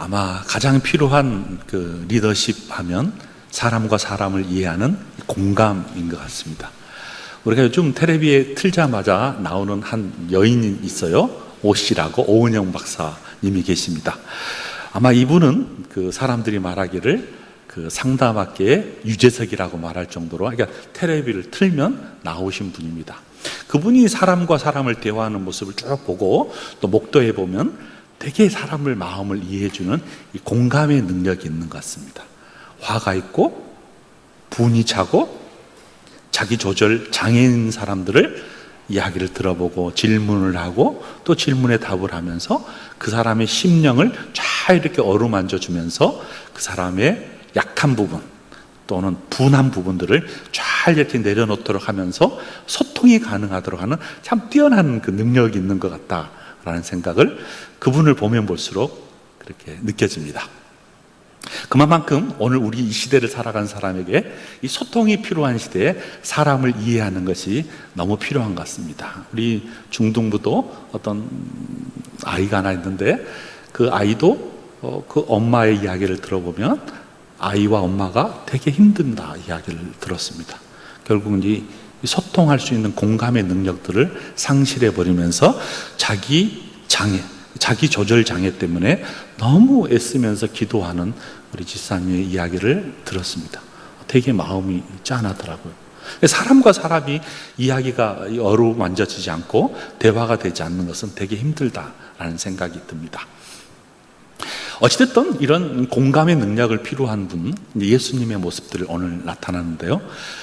아마 가장 필요한 그 리더십 하면 사람과 사람을 이해하는 공감인 것 같습니다. 우리가 요즘 텔레비에 틀자마자 나오는 한 여인이 있어요. 오 씨라고 오은영 박사님이 계십니다. 아마 이분은 그 사람들이 말하기를 그 상담학계의 유재석이라고 말할 정도로 그러니까 텔레비를 틀면 나오신 분입니다. 그분이 사람과 사람을 대화하는 모습을 쭉 보고 또 목도해 보면 되게 사람을 마음을 이해해주는 이 공감의 능력이 있는 것 같습니다. 화가 있고 분이 차고 자기 조절 장애인 사람들을 이야기를 들어보고 질문을 하고 또 질문에 답을 하면서 그 사람의 심령을 잘 이렇게 어루만져 주면서 그 사람의 약한 부분 또는 분한 부분들을 잘 이렇게 내려놓도록 하면서 소통이 가능하도록 하는 참 뛰어난 그 능력이 있는 것 같다 라는 생각을 그분을 보면 볼수록 그렇게 느껴집니다. 그만큼 오늘 우리 이 시대를 살아간 사람에게 이 소통이 필요한 시대에 사람을 이해하는 것이 너무 필요한 것 같습니다. 우리 중등부도 어떤 아이가 하나 있는데 그 아이도 어, 그 엄마의 이야기를 들어보면 아이와 엄마가 되게 힘든다 이야기를 들었습니다. 결국 이제 소통할 수 있는 공감의 능력들을 상실해 버리면서 자기 장애, 자기 조절 장애 때문에 너무 애쓰면서 기도하는 우리 지사님의 이야기를 들었습니다. 되게 마음이 짠하더라고요. 사람과 사람이 이야기가 어루만져지지 않고 대화가 되지 않는 것은 되게 힘들다라는 생각이 듭니다. 어찌됐든 이런 공감의 능력을 필요한 분, 예수님의 모습들을 오늘 나타나는데요.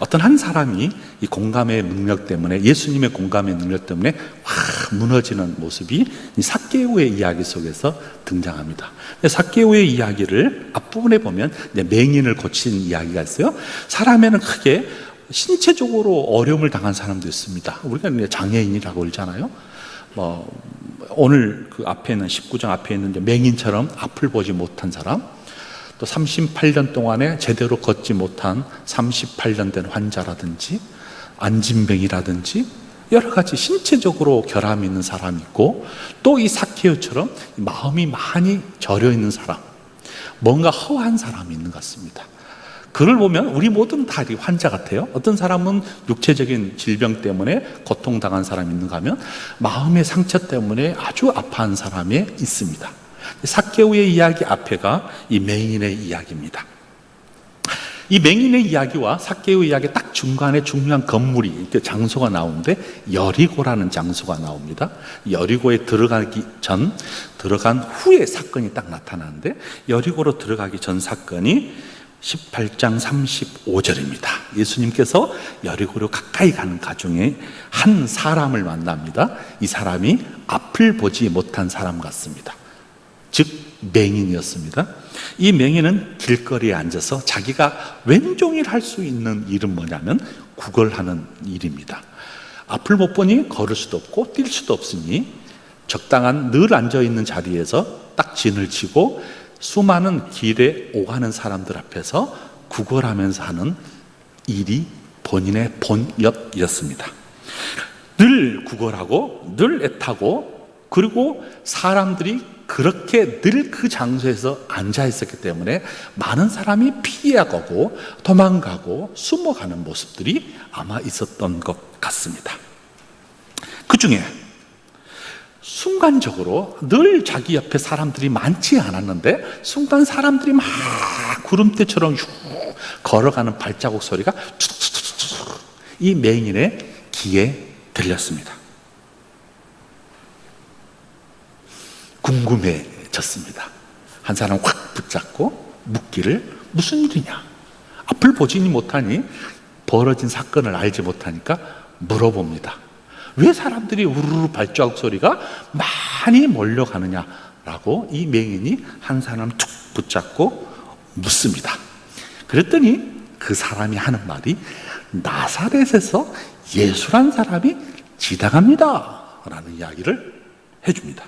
어떤 한 사람이 이 공감의 능력 때문에, 예수님의 공감의 능력 때문에 확 무너지는 모습이 사케오의 이야기 속에서 등장합니다. 사케오의 이야기를 앞부분에 보면 맹인을 고친 이야기가 있어요. 사람에는 크게 신체적으로 어려움을 당한 사람도 있습니다. 우리가 장애인이라고 그러잖아요. 뭐 오늘 그 앞에 있는 19장 앞에 있는 맹인처럼 앞을 보지 못한 사람, 또 38년 동안에 제대로 걷지 못한 38년 된 환자라든지 안진병이라든지 여러 가지 신체적으로 결함이 있는 사람이 있고 또 이 사케오처럼 마음이 많이 절여 있는 사람, 뭔가 허한 사람이 있는 것 같습니다. 그를 보면 우리 모든 다 환자 같아요. 어떤 사람은 육체적인 질병 때문에 고통당한 사람이 있는가 하면 마음의 상처 때문에 아주 아파한 사람이 있습니다. 사케오의 이야기 앞에가 이 맹인의 이야기입니다. 이 맹인의 이야기와 사케오의 이야기 딱 중간에 중요한 건물이 장소가 나오는데 여리고라는 장소가 나옵니다. 여리고에 들어가기 전 들어간 후에 사건이 딱 나타나는데 여리고로 들어가기 전 사건이 18장 35절입니다. 예수님께서 여리고로 가까이 가는 가중에 한 사람을 만납니다. 이 사람이 앞을 보지 못한 사람 같습니다. 즉 맹인이었습니다. 이 맹인은 길거리에 앉아서 자기가 왼종일 할 수 있는 일은 뭐냐면 구걸하는 일입니다. 앞을 못 보니 걸을 수도 없고 뛸 수도 없으니 적당한 늘 앉아 있는 자리에서 딱 진을 치고 수많은 길에 오가는 사람들 앞에서 구걸하면서 하는 일이 본인의 본업이었습니다. 늘 구걸하고 늘 애타고 그리고 사람들이 그렇게 늘 그 장소에서 앉아 있었기 때문에 많은 사람이 피해가고 도망가고 숨어가는 모습들이 아마 있었던 것 같습니다. 그 중에 순간적으로 늘 자기 옆에 사람들이 많지 않았는데 순간 사람들이 막 구름대처럼 걸어가는 발자국 소리가 이 맹인의 귀에 들렸습니다. 궁금해졌습니다. 한 사람 확 붙잡고 묻기를 무슨 일이냐? 앞을 보지니 못하니 벌어진 사건을 알지 못하니까 물어봅니다. 왜 사람들이 우르르 발자국 소리가 많이 몰려가느냐라고 이 맹인이 한 사람 툭 붙잡고 묻습니다. 그랬더니 그 사람이 하는 말이 나사렛에서 예수란 사람이 지나갑니다. 라는 이야기를 해줍니다.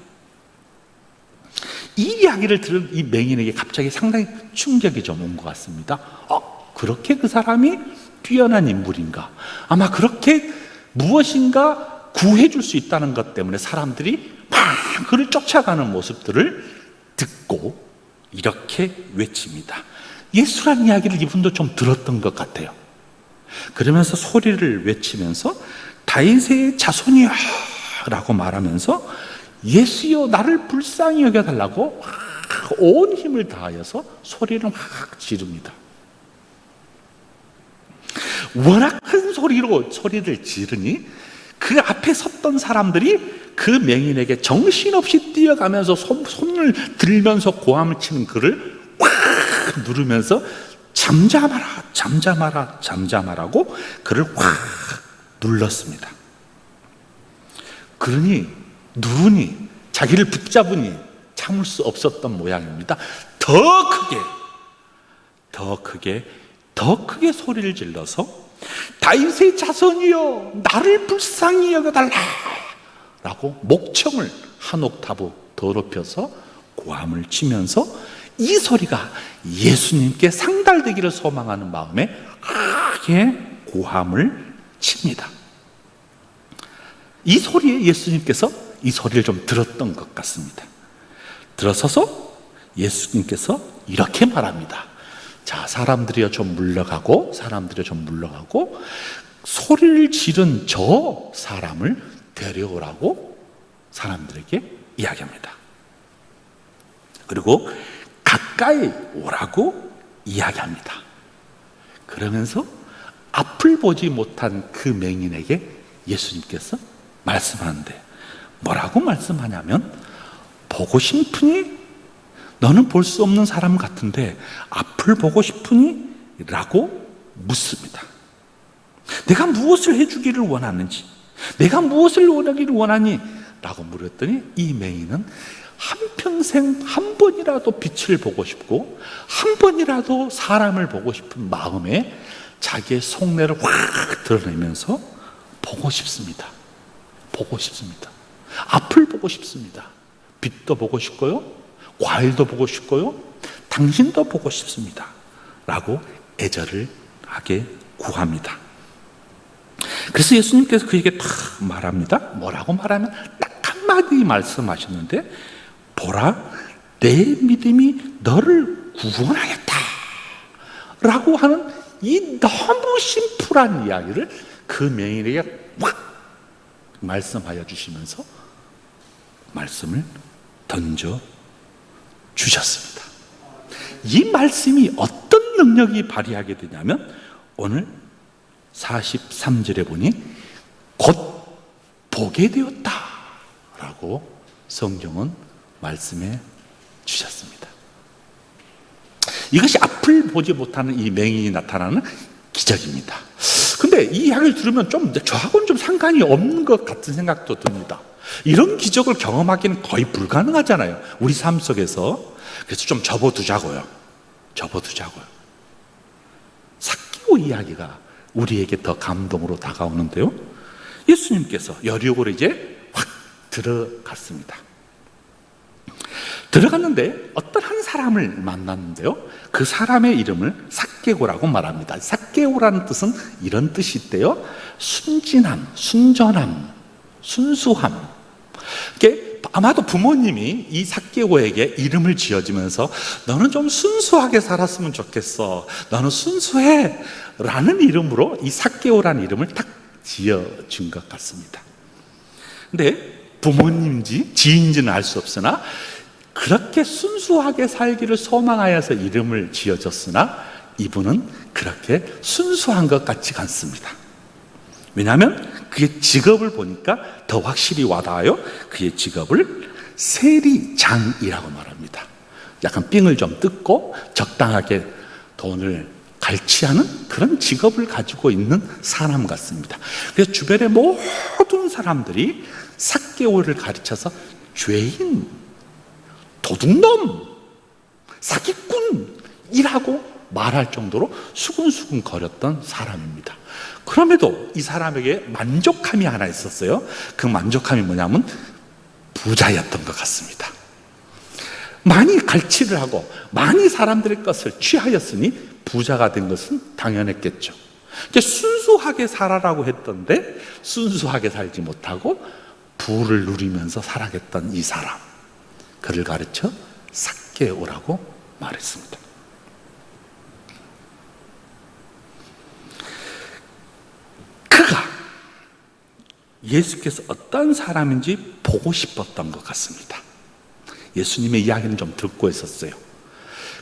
이 이야기를 들은 이 맹인에게 갑자기 상당히 충격이 좀 온 것 같습니다. 어, 그렇게 그 사람이 뛰어난 인물인가? 아마 그렇게 무엇인가 구해줄 수 있다는 것 때문에 사람들이 막 그를 쫓아가는 모습들을 듣고 이렇게 외칩니다. 예수란 이야기를 이분도 좀 들었던 것 같아요. 그러면서 소리를 외치면서 다윗의 자손이야 라고 말하면서 예수여 나를 불쌍히 여겨달라고 온 힘을 다하여서 소리를 확 지릅니다. 워낙 큰 소리로 소리를 지르니 그 앞에 섰던 사람들이 그 맹인에게 정신없이 뛰어가면서 손, 손을 들면서 고함을 치는 그를 확 누르면서 잠잠하라, 잠잠하라, 잠잠하라고 그를 확 눌렀습니다. 그러니 누르니 자기를 붙잡으니 참을 수 없었던 모양입니다. 더 크게, 더 크게, 더 크게 소리를 질러서 다윗의 자손이여 나를 불쌍히 여겨달라 라고 목청을 한 옥타브 더 높여서 고함을 치면서 이 소리가 예수님께 상달되기를 소망하는 마음에 크게 고함을 칩니다. 이 소리에 예수님께서 이 소리를 좀 들었던 것 같습니다. 들어서서 예수님께서 이렇게 말합니다. 자, 사람들이여 좀 물러가고, 사람들이여 좀 물러가고, 소리를 지른 저 사람을 데려오라고 사람들에게 이야기합니다. 그리고 가까이 오라고 이야기합니다. 그러면서 앞을 보지 못한 그 맹인에게 예수님께서 말씀하는데 뭐라고 말씀하냐면 보고 싶으니 너는 볼 수 없는 사람 같은데 앞을 보고 싶으니? 라고 묻습니다. 내가 무엇을 해주기를 원하는지, 내가 무엇을 원하기를 원하니? 라고 물었더니 이 맹인은 한평생 한 번이라도 빛을 보고 싶고, 한 번이라도 사람을 보고 싶은 마음에 자기의 속내를 확 드러내면서 보고 싶습니다. 보고 싶습니다. 앞을 보고 싶습니다. 빛도 보고 싶고요. 과일도 보고 싶고요. 당신도 보고 싶습니다. 라고 애절을 하게 구합니다. 그래서 예수님께서 그에게 탁 말합니다. 뭐라고 말하면 딱 한마디 말씀하셨는데, 보라, 내 믿음이 너를 구원하였다. 라고 하는 이 너무 심플한 이야기를 그 맹인에게 확 말씀하여 주시면서 말씀을 던져 주셨습니다. 이 말씀이 어떤 능력이 발휘하게 되냐면 오늘 43절에 보니 곧 보게 되었다 라고 성경은 말씀해 주셨습니다. 이것이 앞을 보지 못하는 이 맹인이 나타나는 기적입니다. 근데 이 이야기를 들으면 좀 저하고는 좀 상관이 없는 것 같은 생각도 듭니다. 이런 기적을 경험하기는 거의 불가능하잖아요. 우리 삶 속에서. 그래서 좀 접어두자고요. 접어두자고요. 사기오 이야기가 우리에게 더 감동으로 다가오는데요. 예수님께서 여리고로 이제 확 들어갔습니다. 들어갔는데 어떤 한 사람을 만났는데요. 그 사람의 이름을 삭개고라고 말합니다. 삭개고라는 뜻은 이런 뜻이 있대요. 순진함, 순전함, 순수함. 이게 아마도 부모님이 이 삭개고에게 이름을 지어주면서 너는 좀 순수하게 살았으면 좋겠어. 너는 순수해. 라는 이름으로 이 삭개오라는 이름을 딱 지어준 것 같습니다. 근데 부모님인지 지인지는 알 수 없으나 그렇게 순수하게 살기를 소망하여서 이름을 지어줬으나 이분은 그렇게 순수한 것 같지 않습니다. 왜냐하면 그의 직업을 보니까 더 확실히 와닿아요. 그의 직업을 세리장이라고 말합니다. 약간 삥을 좀 뜯고 적당하게 돈을 갈취하는 그런 직업을 가지고 있는 사람 같습니다. 그래서 주변의 모든 사람들이 사개오를 가르쳐서 죄인 도둑놈, 사기꾼이라고 말할 정도로 수근수근 거렸던 사람입니다. 그럼에도 이 사람에게 만족함이 하나 있었어요. 그 만족함이 뭐냐면 부자였던 것 같습니다. 많이 갈취를 하고 많이 사람들의 것을 취하였으니 부자가 된 것은 당연했겠죠. 이제 순수하게 살아라고 했던데 순수하게 살지 못하고 부를 누리면서 살아겠던 이 사람. 그를 가르쳐 삭개오라고 말했습니다. 그가 예수께서 어떤 사람인지 보고 싶었던 것 같습니다. 예수님의 이야기는 좀 듣고 있었어요.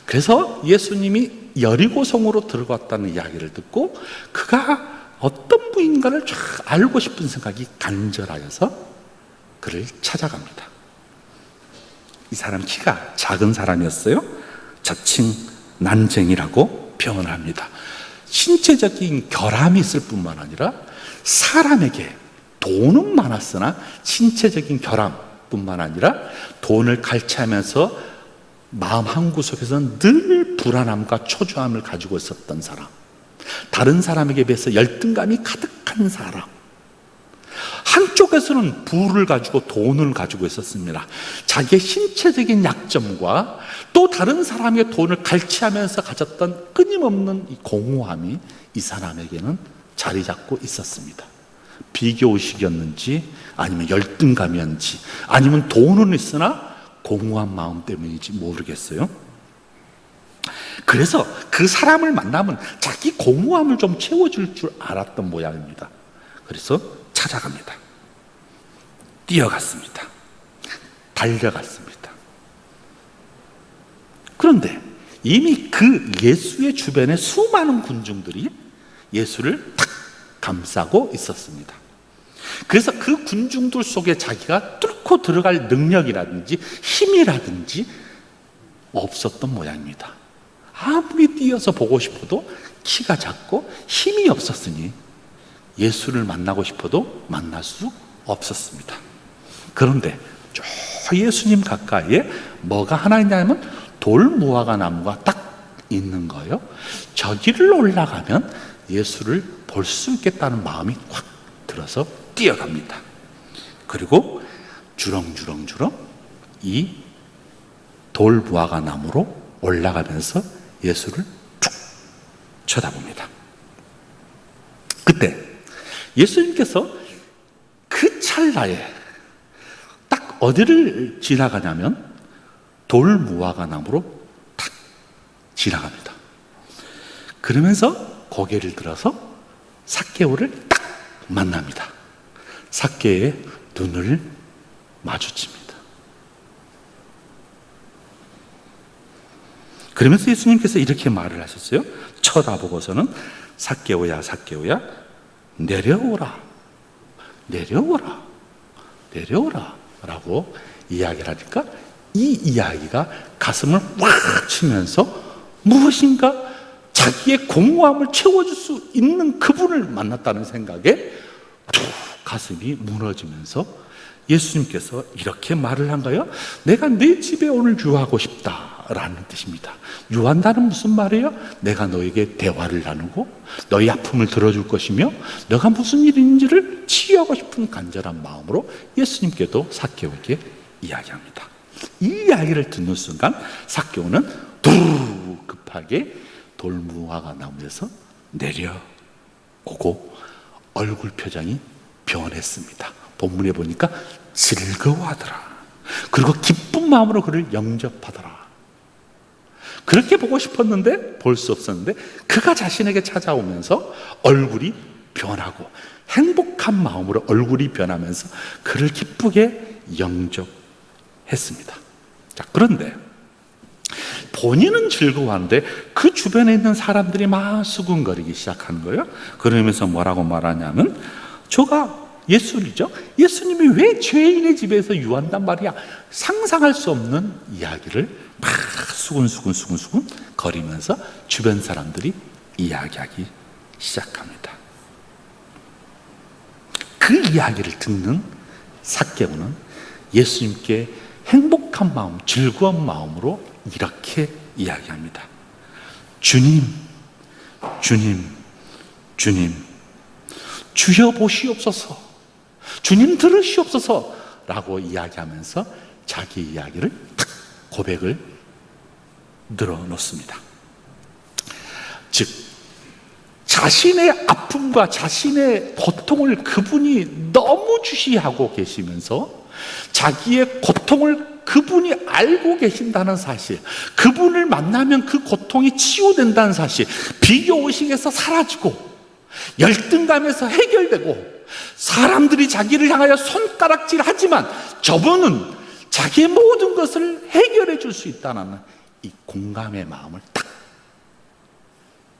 그래서 예수님이 여리고성으로 들어갔다는 이야기를 듣고 그가 어떤 분인가를 쫙 알고 싶은 생각이 간절하여서 그를 찾아갑니다. 이 사람 키가 작은 사람이었어요. 저칭 난쟁이라고 표현을 합니다. 신체적인 결함이 있을 뿐만 아니라 사람에게 돈은 많았으나 신체적인 결함뿐만 아니라 돈을 갈취하면서 마음 한구석에서는 늘 불안함과 초조함을 가지고 있었던 사람. 다른 사람에게 비해서 열등감이 가득한 사람. 한쪽에서는 부를 가지고 돈을 가지고 있었습니다. 자기의 신체적인 약점과 또 다른 사람의 돈을 갈취하면서 가졌던 끊임없는 이 공허함이 이 사람에게는 자리 잡고 있었습니다. 비교의식이었는지 아니면 열등감이었는지 아니면 돈은 있으나 공허한 마음 때문인지 모르겠어요. 그래서 그 사람을 만나면 자기 공허함을 좀 채워줄 줄 알았던 모양입니다. 그래서 찾아갑니다. 뛰어갔습니다. 달려갔습니다. 그런데 이미 그 예수의 주변에 수많은 군중들이 예수를 탁 감싸고 있었습니다. 그래서 그 군중들 속에 자기가 뚫고 들어갈 능력이라든지 힘이라든지 없었던 모양입니다. 아무리 뛰어서 보고 싶어도 키가 작고 힘이 없었으니 예수를 만나고 싶어도 만날 수 없었습니다. 그런데 저 예수님 가까이에 뭐가 하나 있냐면 돌무화과 나무가 딱 있는 거예요. 저기를 올라가면 예수를 볼 수 있겠다는 마음이 확 들어서 뛰어갑니다. 그리고 주렁주렁주렁 이 돌무화과 나무로 올라가면서 예수를 쭉 쳐다봅니다. 그때 예수님께서 그 찰나에 딱 어디를 지나가냐면 돌무화과 나무로 탁 지나갑니다. 그러면서 고개를 들어서 삭개오를 딱 만납니다. 삭개의 눈을 마주칩니다. 그러면서 예수님께서 이렇게 말을 하셨어요. 쳐다보고서는 삭개오야, 삭개오야, 내려오라, 내려오라, 내려오라. 라고 이야기를 하니까 이 이야기가 가슴을 확 치면서 무엇인가 자기의 공허함을 채워줄 수 있는 그분을 만났다는 생각에 툭 가슴이 무너지면서 예수님께서 이렇게 말을 한 거예요. 내가 내 집에 오늘 유하고 싶다 라는 뜻입니다. 유한다는 무슨 말이에요? 내가 너에게 대화를 나누고 너희 아픔을 들어줄 것이며 너가 무슨 일인지를 치유하고 싶은 간절한 마음으로 예수님께도 사케오에게 이야기합니다. 이 이야기를 듣는 순간 사케오는 두루 급하게 돌무화과 나무에서 내려오고 얼굴 표정이 변했습니다. 본문에 보니까 즐거워하더라. 그리고 기쁜 마음으로 그를 영접하더라. 그렇게 보고 싶었는데 볼 수 없었는데 그가 자신에게 찾아오면서 얼굴이 변하고 행복한 마음으로 얼굴이 변하면서 그를 기쁘게 영접했습니다. 자, 그런데 본인은 즐거워하는데 그 주변에 있는 사람들이 막 수군거리기 시작하는 거예요. 그러면서 뭐라고 말하냐면 저가 예수이죠. 예수님이 왜 죄인의 집에서 유한단 말이야? 상상할 수 없는 이야기를 막 수군수군 수군수군 거리면서 주변 사람들이 이야기하기 시작합니다. 그 이야기를 듣는 사개오는 예수님께 행복한 마음, 즐거운 마음으로 이렇게 이야기합니다. 주님, 주님, 주님, 주여 보시옵소서. 주님 들으시옵소서 라고 이야기하면서 자기 이야기를 탁 고백을 늘어놓습니다. 즉, 자신의 아픔과 자신의 고통을 그분이 너무 주시하고 계시면서 자기의 고통을 그분이 알고 계신다는 사실, 그분을 만나면 그 고통이 치유된다는 사실, 비교 의식에서 사라지고, 열등감에서 해결되고, 사람들이 자기를 향하여 손가락질 하지만 저분은 자기의 모든 것을 해결해 줄 수 있다는 이 공감의 마음을 딱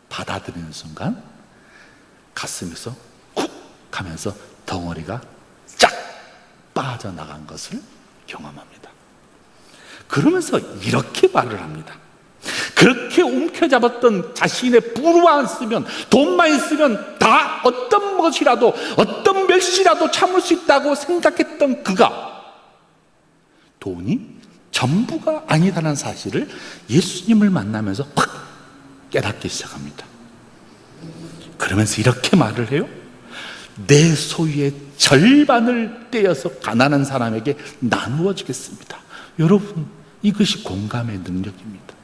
받아들이는 순간 가슴에서 쿡 하면서 덩어리가 쫙 빠져나간 것을 경험합니다. 그러면서 이렇게 말을 합니다. 그렇게 움켜잡았던 자신의 부루만 쓰면 돈만 있으면 다 어떤 것이라도 어떤 멸시라도 참을 수 있다고 생각했던 그가 돈이 전부가 아니다는 사실을 예수님을 만나면서 확 깨닫기 시작합니다. 그러면서 이렇게 말을 해요. 내 소유의 절반을 떼어서 가난한 사람에게 나누어 주겠습니다. 여러분, 이것이 공감의 능력입니다.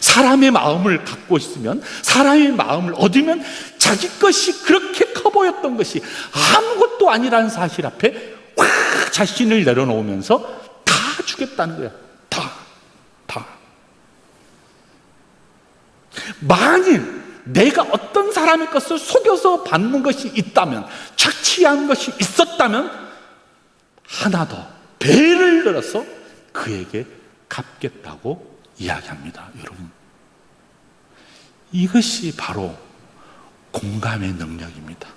사람의 마음을 갖고 있으면, 사람의 마음을 얻으면 자기 것이 그렇게 커 보였던 것이 아무것도 아니라는 사실 앞에 확 자신을 내려놓으면서 다 주겠다는 거야. 다. 다. 만일 내가 어떤 사람의 것을 속여서 받는 것이 있다면, 착취한 것이 있었다면, 하나 더 배를 들어서 그에게 갚겠다고 이야기합니다, 여러분. 이것이 바로 공감의 능력입니다.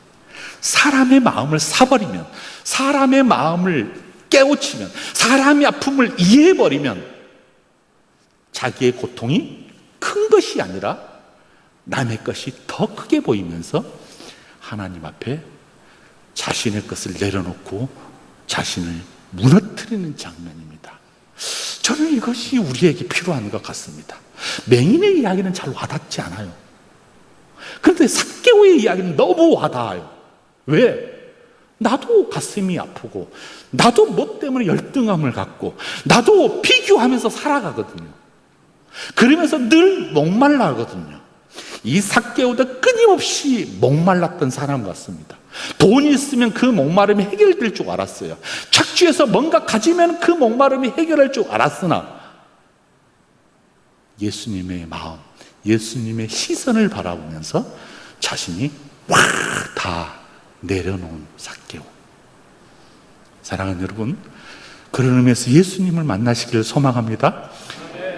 사람의 마음을 사버리면, 사람의 마음을 깨우치면, 사람의 아픔을 이해해버리면, 자기의 고통이 큰 것이 아니라 남의 것이 더 크게 보이면서 하나님 앞에 자신의 것을 내려놓고 자신을 무너뜨리는 장면입니다. 저는 이것이 우리에게 필요한 것 같습니다. 맹인의 이야기는 잘 와닿지 않아요. 그런데 사개오의 이야기는 너무 와닿아요. 왜? 나도 가슴이 아프고, 나도 뭐 때문에 열등감을 갖고, 나도 비교하면서 살아가거든요. 그러면서 늘 목말라 하거든요. 이 사개오도 끊임없이 목말랐던 사람 같습니다. 돈이 있으면 그 목마름이 해결될 줄 알았어요. 착취해서 뭔가 가지면 그 목마름이 해결할 줄 알았으나 예수님의 마음, 예수님의 시선을 바라보면서 자신이 확 다 내려놓은 사개오. 사랑하는 여러분, 그런 의미에서 예수님을 만나시기를 소망합니다.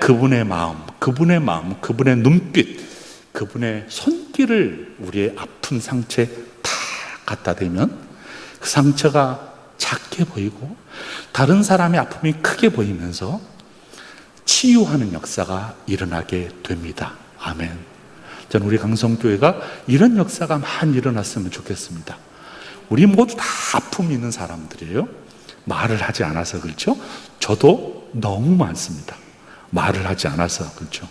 그분의 마음, 그분의 마음, 그분의 눈빛, 그분의 손길을 우리의 아픈 상처에 다 갖다 대면 그 상처가 작게 보이고 다른 사람의 아픔이 크게 보이면서 치유하는 역사가 일어나게 됩니다. 아멘. 저는 우리 강성교회가 이런 역사가 많이 일어났으면 좋겠습니다. 우리 모두 다 아픔이 있는 사람들이에요. 말을 하지 않아서 그렇죠? 저도 너무 많습니다. 말을 하지 않아서 그렇죠?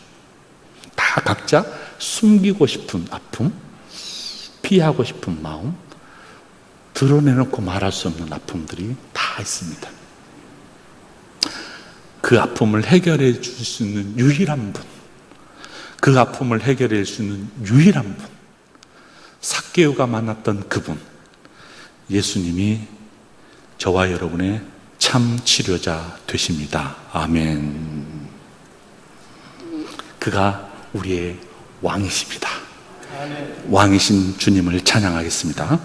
다 각자 숨기고 싶은 아픔, 피하고 싶은 마음, 드러내놓고 말할 수 없는 아픔들이 다 있습니다. 그 아픔을 해결해 줄 수 있는 유일한 분, 그 아픔을 해결해 줄 수 있는 유일한 분, 사개오가 만났던 그분, 예수님이 저와 여러분의 참 치료자 되십니다. 아멘. 그가 우리의 왕이십니다. 왕이신 주님을 찬양하겠습니다.